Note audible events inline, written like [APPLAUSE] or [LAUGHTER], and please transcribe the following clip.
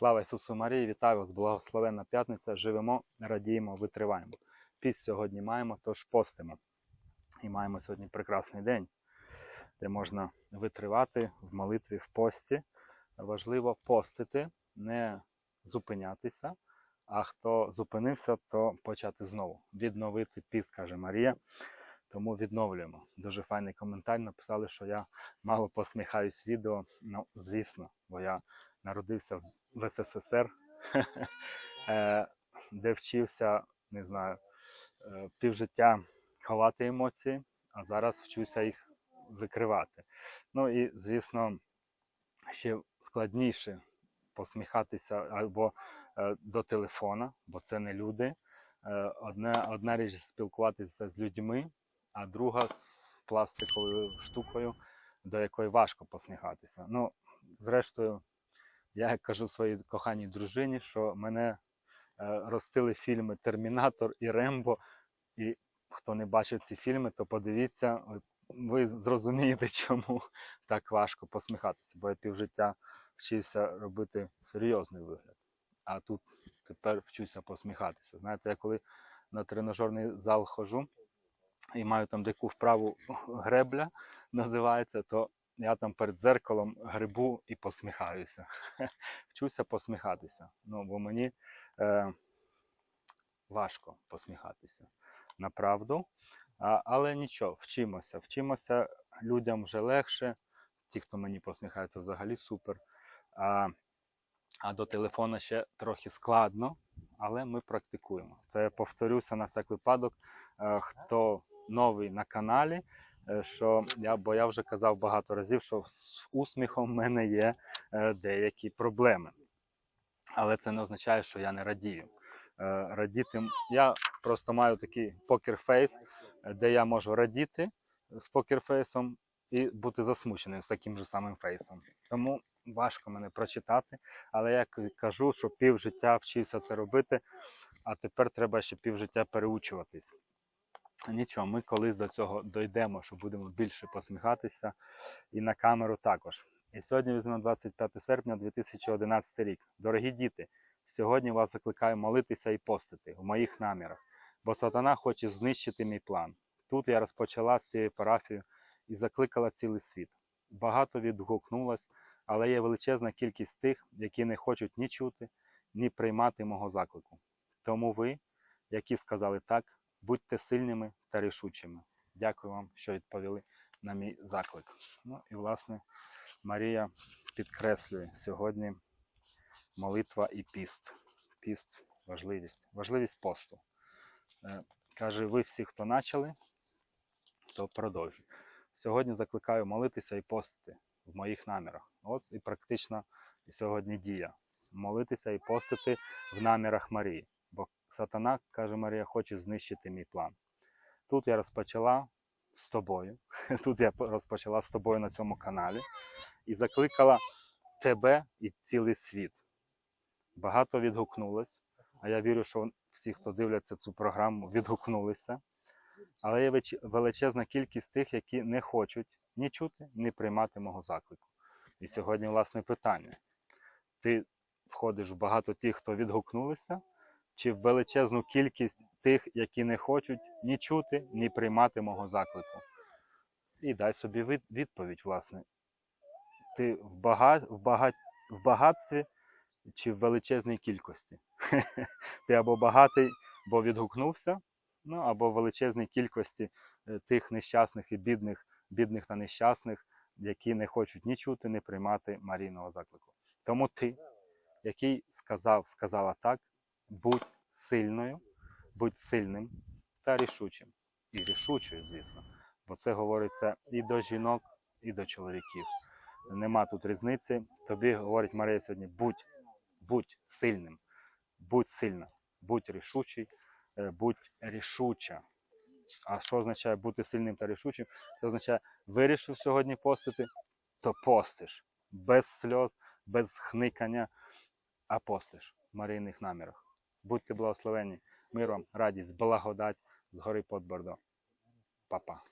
Слава Ісусу Марії, вітаю вас, благословенна п'ятниця. Живемо, радіємо, витриваємо. Піст сьогодні маємо, тож постимо. І маємо сьогодні прекрасний день, де можна витривати в молитві, в пості. Важливо постити, не зупинятися. А хто зупинився, то почати знову. Відновити піст, каже Марія. Тому відновлюємо. Дуже файний коментар. Написали, що я мало посміхаюсь відео. Ну, звісно, бо я народився в СССР, [LAUGHS] е, де вчився, не знаю, е, півжиття ховати емоції, а зараз вчуся їх викривати. Ну і, звісно, ще складніше посміхатися або е, до телефона, бо це не люди. Одна, одна річ спілкуватися з людьми, а друга з пластиковою штукою, до якої важко посміхатися. Ну, зрештою, я кажу своїй коханій дружині, що мене е, ростили фільми Термінатор і Рембо. І хто не бачив ці фільми, то подивіться, ви зрозумієте, [LAUGHS] чому так важко посміхатися, бо я півжиття вчився робити серйозний вигляд. А тут тепер вчуся посміхатися. Знаєте, я коли на тренажерний зал хожу і маю там деяку вправу [LAUGHS] гребля, називається, то я там перед дзеркалом грибу і посміхаюся. [LAUGHS] Вчуся посміхатися. Ну, бо мені е, важко посміхатися. Направду. А, але нічого, вчимося. Вчимося людям вже легше. Ті, хто мені посміхається, взагалі супер. А, а до телефона ще трохи складно, але ми практикуємо. То я повторюся на всяк випадок, е, хто новий на каналі, що я, бо я вже казав багато разів, що з усміхом в мене є е, деякі проблеми. Але це не означає, що я не радію. Е, Радіти я просто маю такий покерфейс, е, де я можу радіти з покерфейсом і бути засмученим з таким же самим фейсом. Тому важко мене прочитати. Але я кажу, що пів життя вчився це робити, а тепер треба ще пів життя переучуватись. Нічого, ми колись до цього дійдемо, що будемо більше посміхатися і на камеру також. І сьогодні візьмемо 25 серпня 2011 рік. Дорогі діти, сьогодні вас закликаю молитися і постити в моїх намірах, бо сатана хоче знищити мій план. Тут я розпочала з цією парафією і закликала цілий світ. Багато відгукнулось, але є величезна кількість тих, які не хочуть ні чути, ні приймати мого заклику. Тому ви, які сказали так, будьте сильними та рішучими. Дякую вам, що відповіли на мій заклик. Ну і власне Марія підкреслює сьогодні молитва і піст. Піст важливість, важливість посту. Е, Каже, ви всі, хто почали, то продовжуй. Сьогодні закликаю молитися і постити в моїх намірах. От і практично сьогодні дія. Молитися і постити в намірах Марії. Сатана, каже Марія, хоче знищити мій план. Тут я розпочала з тобою. [LAUGHS] Тут я розпочала з тобою на цьому каналі і закликала тебе і цілий світ. Багато відгукнулось, а я вірю, що всі, хто дивляться цю програму, відгукнулися. Але є величезна кількість тих, які не хочуть ні чути, ні приймати мого заклику. І сьогодні, власне, питання: ти входиш в багато тих, хто відгукнулися, чи в величезну кількість тих, які не хочуть ні чути, ні приймати мого заклику? І дай собі відповідь, власне. Ти в, бага... в, бага... в багатстві чи в величезній кількості? [LAUGHS] Ти або багатий, бо відгукнувся, ну або в величезній кількості е, тих нещасних і бідних, бідних та нещасних, які не хочуть ні чути, ні приймати Марійного заклику. Тому ти, який сказав, сказала так, будь сильною, будь сильним та рішучим. І рішучою, звісно, бо це говориться і до жінок, і до чоловіків. Нема тут різниці. Тобі говорить Марія сьогодні: будь, будь сильним, будь сильна, будь рішучий, е, будь рішуча. А що означає бути сильним та рішучим? Це означає, вирішив сьогодні постити, то постиш. Без сльоз, без хникання, а постиш в Марійних намірах. Будьте благословені, мир вам, радість, благодать з гори Подбордо. Па-па.